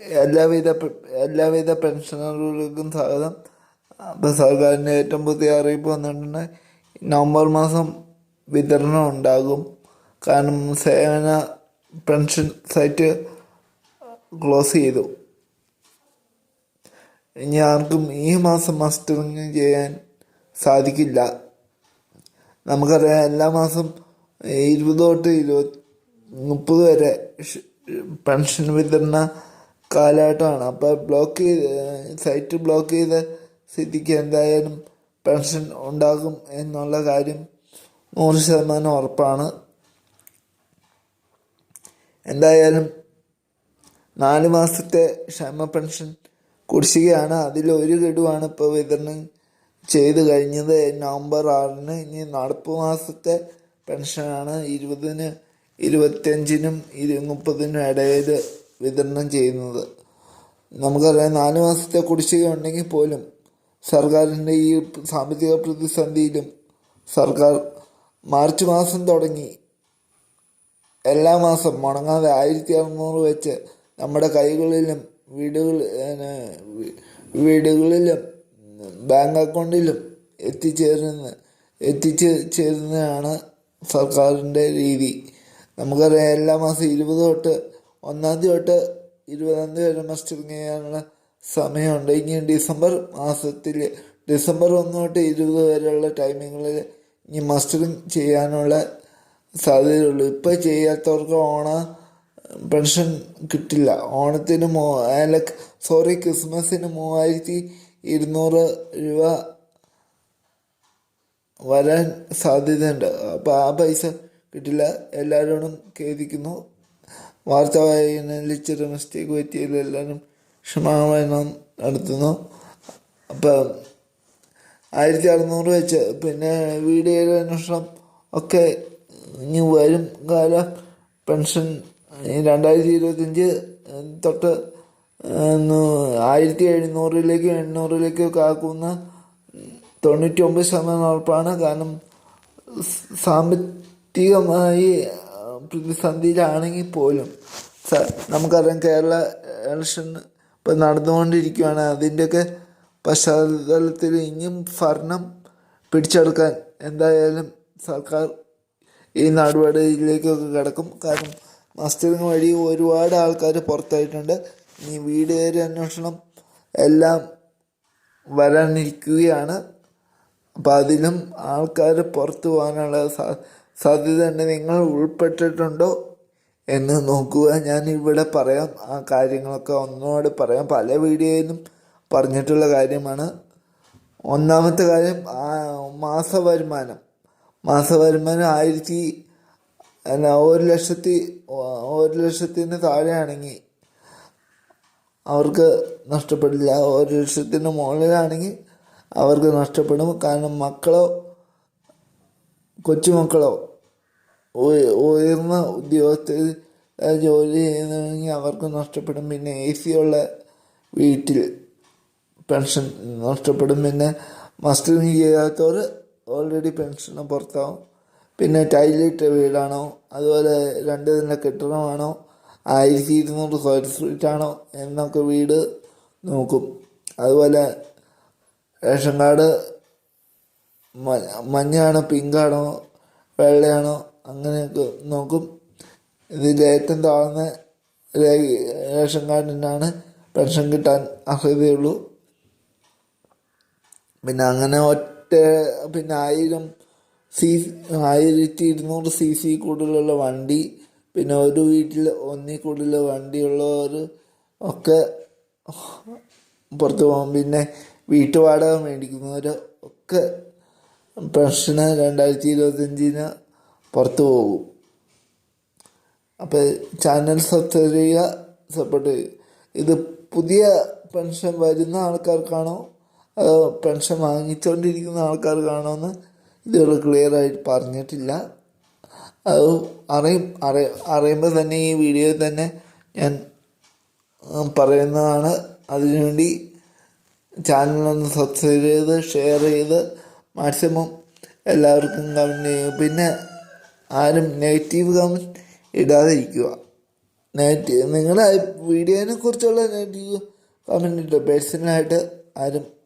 എല്ലാവിധ എല്ലാവിധ പെൻഷനറുകൾക്കും സ്വാഗതം അപ്പോൾ സർക്കാരിന്റെ ഏറ്റവും പുതിയ അറിയിപ്പ് വന്നിട്ടുണ്ട് നവംബർ മാസം വിതരണം ഉണ്ടാകും. കാരണം സേവന പെൻഷൻ സൈറ്റ് ക്ലോസ് ചെയ്തു. ഇനി ആർക്കും ഈ മാസം മസ്റ്ററിങ് ചെയ്യാൻ സാധിക്കില്ല. നമുക്കറിയാം എല്ലാ മാസം ഇരുപത് തൊട്ട് ഇരുപത് മുപ്പത് വരെ പെൻഷൻ വിതരണ കാലഘട്ടമാണ്. അപ്പോൾ ബ്ലോക്ക് ചെയ്ത് സൈറ്റ് ബ്ലോക്ക് ചെയ്ത സ്ഥിതിക്ക് എന്തായാലും പെൻഷൻ ഉണ്ടാകും എന്നുള്ള കാര്യം നൂറ് ശതമാനം ഉറപ്പാണ്. എന്തായാലും നാല് മാസത്തെ ക്ഷേമ പെൻഷൻ കുടിശ്ശികയാണ്. അതിൽ ഒരു ഗഡുവാണ് ഇപ്പോൾ വിതരണം ചെയ്ത് കഴിഞ്ഞത്. നവംബർ ആറിന് ഇനി നടപ്പ് മാസത്തെ പെൻഷനാണ്. ഇരുപതിന് ഇരുപത്തിയഞ്ചിനും ഇരു മുപ്പതിനും ഇടയിൽ വിതരണം ചെയ്യുന്നത്. നമുക്കറിയാം നാല് മാസത്തെ കുടിശ്ശിക ഉണ്ടെങ്കിൽ പോലും സർക്കാരിന്റെ ഈ സാമ്പത്തിക പ്രതിസന്ധിയിലും സർക്കാർ മാർച്ച് മാസം തുടങ്ങി എല്ലാ മാസം മുടങ്ങാതെ ആയിരത്തി അറുന്നൂറ് വെച്ച് നമ്മുടെ കൈകളിലും വീടുകൾ വീടുകളിലും ബാങ്ക് അക്കൗണ്ടിലും എത്തിച്ചേരുന്ന എത്തിച്ച് ചേരുന്നതാണ് സർക്കാരിന്റെ രീതി. നമുക്കറിയാം എല്ലാ മാസം ഇരുപത് തൊട്ട് ഒന്നാം തീയതി തൊട്ട് ഇരുപതാം തീയതി വരെ മസ്റ്ററിങ് ചെയ്യാനുള്ള സമയമുണ്ട്. ഇനി ഡിസംബർ മാസത്തിൽ ഡിസംബർ ഒന്ന് തൊട്ട് ഇരുപത് വരെയുള്ള ടൈമിങ്ങളിൽ ഇനി മസ്റ്ററിങ് ചെയ്യാനുള്ള സാധ്യതയുള്ളൂ. ഇപ്പം ചെയ്യാത്തവർക്ക് ഓണ പെൻഷൻ കിട്ടില്ല. ഓണത്തിന് മൂ അല്ല സോറി ക്രിസ്മസിന് മൂവായിരത്തി ഇരുന്നൂറ് രൂപ വരാൻ സാധ്യതയുണ്ട്. അപ്പോൾ ആ പൈസ കിട്ടില്ല. എല്ലാവരോടും ഖേദിക്കുന്നു. വാർത്ത വായനയിൽ ചെറിയ മിസ്റ്റേക്ക് പറ്റിയതിലെല്ലാവരും ക്ഷമാപണം നടത്തുന്നു. അപ്പം ആയിരത്തി അറുന്നൂറ് വെച്ച് പിന്നെ വീഡിയോയുടെ അന്വേഷണം ഒക്കെ ഇനി വരും കാലം പെൻഷൻ രണ്ടായിരത്തി ഇരുപത്തഞ്ച് തൊട്ട് ആയിരത്തി എഴുന്നൂറിലേക്കും എണ്ണൂറിലേക്കും ഒക്കെ ആക്കുന്ന തൊണ്ണൂറ്റി ഒമ്പത് ശതമാനം ഉറപ്പാണ്. കാരണം സാമ്പത്തികമായി പ്രതിസന്ധിയിലാണെങ്കിൽ പോലും നമുക്കറിയാം കേരള ഇലക്ഷൻ ഇപ്പം നടന്നുകൊണ്ടിരിക്കുകയാണ് അതിന്റെയൊക്കെ പശ്ചാത്തലത്തിൽ ഇനിയും ഭരണം പിടിച്ചെടുക്കാൻ എന്തായാലും സർക്കാർ ഈ നടപടിയിലേക്കൊക്കെ കിടക്കും. കാരണം മസ്റ്ററിങ് വഴി ഒരുപാട് ആൾക്കാർ പുറത്തായിട്ടുണ്ട്. ഇനി വീട് കയറി അന്വേഷണം എല്ലാം വരാനിരിക്കുകയാണ്. അപ്പം അതിലും ആൾക്കാർ പുറത്തു പോകാനുള്ള സാ- സാധ്യതയുണ്ട് നിങ്ങൾ ഉൾപ്പെട്ടിട്ടുണ്ടോ എന്ന് നോക്കുക. ഞാൻ ഇവിടെ പറയാം. ആ കാര്യങ്ങളൊക്കെ ഒന്നോട് പറയാം. പല വീഡിയോയിലും പറഞ്ഞിട്ടുള്ള കാര്യമാണ്. ഒന്നാമത്തെ കാര്യം ആ മാസ വരുമാനം മാസ വരുമാനം ആയിരത്തി എന്നാ ഒരു ലക്ഷത്തി ഒരു ലക്ഷത്തിന് താഴെയാണെങ്കിൽ അവർക്ക് നഷ്ടപ്പെടില്ല. ഒരു ലക്ഷത്തിന് മുകളിലാണെങ്കിൽ അവർക്ക് നഷ്ടപ്പെടും. കാരണം മക്കളോ കൊച്ചുമക്കളോ ഉയർന്ന ഉദ്യോഗസ്ഥർ ജോലി ചെയ്യുന്നുവെങ്കിൽ അവർക്ക് നഷ്ടപ്പെടും. പിന്നെ എ സി ഉള്ള വീട്ടിൽ പെൻഷൻ നഷ്ടപ്പെടും. പിന്നെ മസ്റ്ററിങ് ചെയ്യാത്തവർ ഓൾറെഡി പെൻഷന് പുറത്താവും. പിന്നെ ടൈലിട്ട വീടാണോ? അതുപോലെ രണ്ട് നില കെട്ടിടമാണോ? ആയിരത്തി ഇരുന്നൂറ് സ്ക്വയർ ഫീറ്റ് ആണോ? എന്നൊക്കെ വീട് നോക്കും. അതുപോലെ റേഷൻ കാർഡ് മഞ്ഞാണോ പിങ്കാണോ വെള്ളയാണോ? അങ്ങനെയൊക്കെ നോക്കും. ഇതിൽ ഏറ്റവും താഴ്ന്ന റേഷൻ കാർഡിനാണ് പെൻഷൻ കിട്ടാൻ അർഹതയുള്ളൂ. പിന്നെ അങ്ങനെ ഒറ്റ പിന്നെ ആയിരം സി ആയിരത്തി ഇരുന്നൂറ് സി സി കൂടുതലുള്ള വണ്ടി പിന്നെ ഒരു വീട്ടിൽ ഒന്നിൽ കൂടുതൽ വണ്ടിയുള്ളവർ ഒക്കെ പുറത്തു പോകും. പിന്നെ വീട്ടുവാടക മേടിക്കുന്നവർ ഒക്കെ പെൻഷന് രണ്ടായിരത്തി ഇരുപത്തഞ്ചിന് പുറത്ത് പോകും. അപ്പോൾ ചാനൽ സബ്സ്ക്രൈബ് ചെയ്യുക സപ്പോർട്ട് ഇത് പുതിയ പെൻഷൻ വരുന്ന ആൾക്കാർക്കാണോ? അതോ പെൻഷൻ വാങ്ങിച്ചുകൊണ്ടിരിക്കുന്ന ആൾക്കാർക്കാണോ എന്ന് ഇതുവരെ ക്ലിയർ ആയിട്ട് പറഞ്ഞിട്ടില്ല. അത് അറിയും അറിയ അറിയുമ്പോൾ തന്നെ ഈ വീഡിയോ തന്നെ ഞാൻ പറയുന്നതാണ്. അതിനുവേണ്ടി ചാനലൊന്ന് സബ്സ്ക്രൈബ് ചെയ്ത് ഷെയർ ചെയ്ത് മാക്സിമം എല്ലാവർക്കും കമന്റ് ചെയ്യും. പിന്നെ ആരും നെഗറ്റീവ് കമന്റ് ഇടാതിരിക്കുക. നെഗറ്റീവ് നിങ്ങളുടെ വീഡിയോനെ കുറിച്ചുള്ള നെഗറ്റീവ് കമന്റ് ഇട്ടോ പേഴ്സണലായിട്ട് ആരും